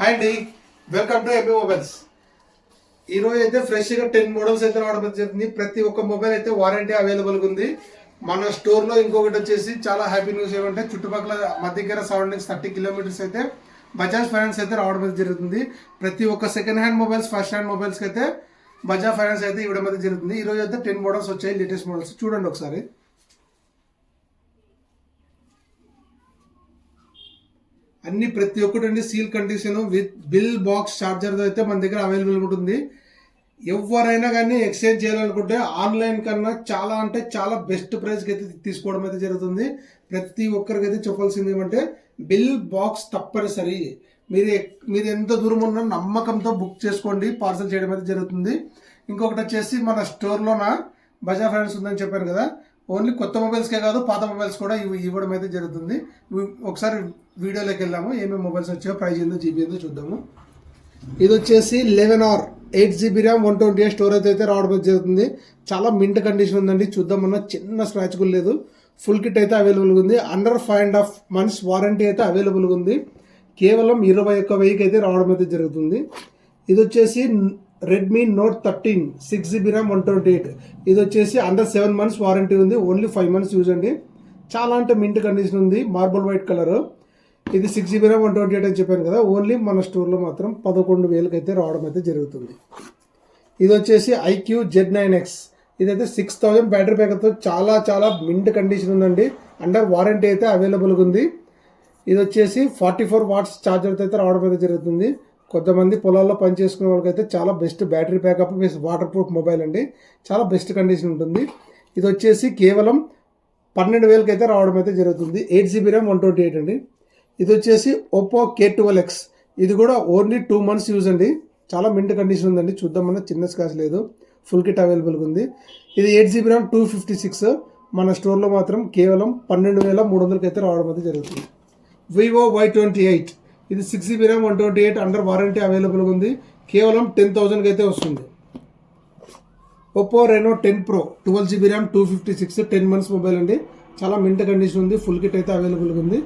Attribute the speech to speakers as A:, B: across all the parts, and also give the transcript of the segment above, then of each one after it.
A: Hi అండి welcome to MB mobiles ఈరోజు అయితే ఫ్రెష్గా టెన్ మోడల్స్ అయితే రావడం జరిగింది. ప్రతి ఒక్క మొబైల్ అయితే వారంటీ అవైలబుల్గా ఉంది. మన స్టోర్లో ఇంకొకటి వచ్చేసి చాలా హ్యాపీ న్యూస్ ఏమంటే చుట్టుపక్కల మా దగ్గర సరౌండింగ్స్ థర్టీ కిలోమీటర్స్ అయితే బజాజ్ ఫైనాన్స్ అయితే రావడం జరుగుతుంది. ప్రతి ఒక్క second hand mobiles first hand mobiles అయితే బజాజ్ ఫైనాన్స్ అయితే ఇవ్వడం అయితే జరుగుతుంది. ఈరోజు అయితే టెన్ మోడల్స్ వచ్చాయి లేటెస్ట్ మోడల్స్. చూడండి ఒకసారి. అన్ని ప్రతి ఒక్కటి seal condition with bill box charger అయితే మన దగ్గర అవైలబుల్ ఉంటుంది. ఎవరైనా కానీ ఎక్స్చేంజ్ చేయాలనుకుంటే ఆన్లైన్ కన్నా చాలా అంటే చాలా బెస్ట్ ప్రైస్కి అయితే తీసుకోవడం అయితే జరుగుతుంది. ప్రతి ఒక్కరికి అయితే చెప్పాల్సింది ఏమంటే బిల్ బాక్స్ తప్పనిసరి. మీరు ఎక్- మీరు ఎంత దూరం ఉన్నా నమ్మకంతో బుక్ చేసుకోండి పార్సల్ చేయడం అయితే జరుగుతుంది. ఇంకొకటి వచ్చేసి మన స్టోర్లోన బజా ఫ్రెండ్స్ ఉందని చెప్పాను కదా ఓన్లీ కొత్త మొబైల్స్కే కాదు పాత మొబైల్స్ కూడా ఇవి ఇవ్వడం అయితే జరుగుతుంది. ఒకసారి వీడియోలోకి వెళ్ళాము ఏమేమి మొబైల్స్ వచ్చాయో ప్రైజ్ ఏందో జీబీ ఏందో చూద్దాము. ఇది వచ్చేసి eleven R eight GB RAM one twenty eight storage అయితే రావడం జరుగుతుంది. చాలా మింట్ కండిషన్ ఉందండి చూద్దామన్నా చిన్న స్క్రాచ్ కూడా లేదు. ఫుల్ కిట్ అయితే అవైలబుల్గా ఉంది. Under five and half months warranty అయితే అవైలబుల్గా ఉంది. కేవలం ఇరవై ఒక్క వెయ్యికి అయితే రావడం అయితే జరుగుతుంది. ఇది వచ్చేసి Redmi note thirteen six GB RAM one twenty eight ఇది వచ్చేసి అండర్ సెవెన్ మంత్స్ వారంటీ ఉంది. ఓన్లీ ఫైవ్ మంత్స్ యూజ్ అండి. చాలా అంటే మింట్ కండిషన్ ఉంది. మార్బుల్ వైట్ కలర్ ఇది six GB RAM one twenty eight అని చెప్పాను కదా. ఓన్లీ మన స్టోర్లో మాత్రం పదకొండు వేలకైతే అయితే రావడం అయితే జరుగుతుంది. ఇది వచ్చేసి ఐక్యూ జెడ్ నైన్ ఎక్స్. ఇదైతే సిక్స్ థౌజండ్ బ్యాటరీ బ్యాకప్తో చాలా చాలా మింట్ కండిషన్ ఉందండి. అండర్ వారంటీ అయితే అవైలబుల్గా ఉంది. ఇది వచ్చేసి ఫార్టీ ఫోర్ వాట్స్ ఛార్జర్తో అయితే రావడం అయితే జరుగుతుంది. కొంతమంది పొలాల్లో పనిచేసుకునే వాళ్ళకైతే చాలా best battery backup plus water proof mobile అండి. చాలా బెస్ట్ కండిషన్ ఉంటుంది. ఇది వచ్చేసి కేవలం పన్నెండు వేలకి అయితే రావడం అయితే జరుగుతుంది. Eight GB RAM one twenty eight అండి. ఇది వచ్చేసి ఒప్పో కే ట్వెల్వ్ ఎక్స్ ఇది కూడా ఓన్లీ టూ మంత్స్ యూజ్ అండి. చాలా మింట్ కండిషన్ ఉందండి. చూద్దామన్నా చిన్న స్కాచ్ లేదు. ఫుల్ కిట్ అవైలబుల్గా ఉంది. ఇది eight GB RAM two fifty six మన స్టోర్లో మాత్రం కేవలం పన్నెండు వేల మూడు వందలకి అయితే రావడం అయితే జరుగుతుంది. వివో వై ట్వంటీ ఎయిట్ ఇది six GB RAM one twenty eight under warranty అవైలబుల్గా ఉంది. కేవలం టెన్ థౌజండ్కి అయితే వస్తుంది. Oppo Reno ten pro twelve GB RAM two fifty six ten months mobile అండి. చాలా మింట్ కండిషన్ ఉంది ఫుల్ కిట్ అయితే అవైలబుల్గా ఉంది.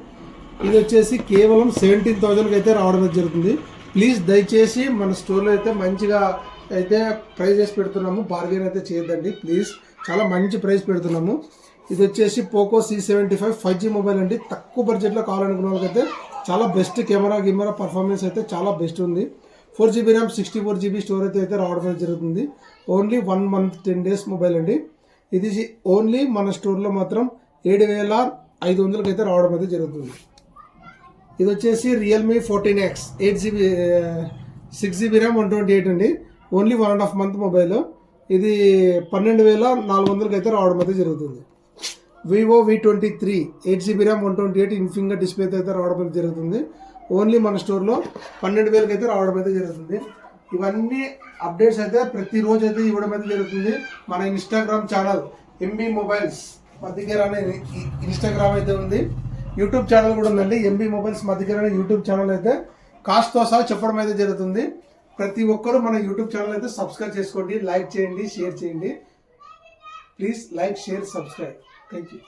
A: ఇది వచ్చేసి కేవలం సెవెంటీన్ థౌజండ్కి అయితే రావడం జరుగుతుంది. ప్లీజ్ దయచేసి మన స్టోర్లో అయితే మంచిగా అయితే ప్రైజెస్ పెడుతున్నాము. బార్గెన్ అయితే చేయొద్దండి ప్లీజ్ చాలా మంచి ప్రైస్ పెడుతున్నాము. ఇది వచ్చేసి Poco C seventy five five G mobile అండి. తక్కువ బడ్జెట్లో కావాలనుకున్న వాళ్ళకైతే చాలా బెస్ట్ కెమెరా కెమెరా పర్ఫార్మెన్స్ అయితే చాలా బెస్ట్ ఉంది. Four GB RAM sixty four GB storage అయితే రావడం జరుగుతుంది. Only one month ten days mobile అండి. ఇది ఓన్లీ మన స్టోర్లో మాత్రం ఏడు వేల ఐదు వందలకి అయితే రావడం అయితే జరుగుతుంది. ఇది వచ్చేసి Realme fourteen X eight GB six GB RAM one twenty eight అండి. Only one and half month mobile ఇది పన్నెండు వేల నాలుగు వందలకి అయితే రావడం అయితే జరుగుతుంది. Vivo V twenty three eight GB RAM one twenty eight ఇన్ఫింగర్ display అయితే రావడం అయితే జరుగుతుంది. ఓన్లీ మన స్టోర్లో పన్నెండు వేలకి అయితే రావడం అయితే జరుగుతుంది. ఇవన్నీ అప్డేట్స్ అయితే ప్రతిరోజు అయితే ఇవ్వడం అయితే జరుగుతుంది. మన ఇన్స్టాగ్రామ్ ఛానల్ ఎంబీ మొబైల్స్ మా దగ్గర అనే ఇన్స్టాగ్రామ్ అయితే ఉంది. యూట్యూబ్ ఛానల్ కూడా ఉందండి. ఎంబీ మొబైల్స్ మా దగ్గర అనే యూట్యూబ్ ఛానల్ అయితే కాస్ట్తో సహా చెప్పడం అయితే జరుగుతుంది. ప్రతి ఒక్కరూ మన యూట్యూబ్ ఛానల్ అయితే సబ్స్క్రైబ్ చేసుకోండి. లైక్ చేయండి షేర్ చేయండి. Please like share subscribe. Thank you.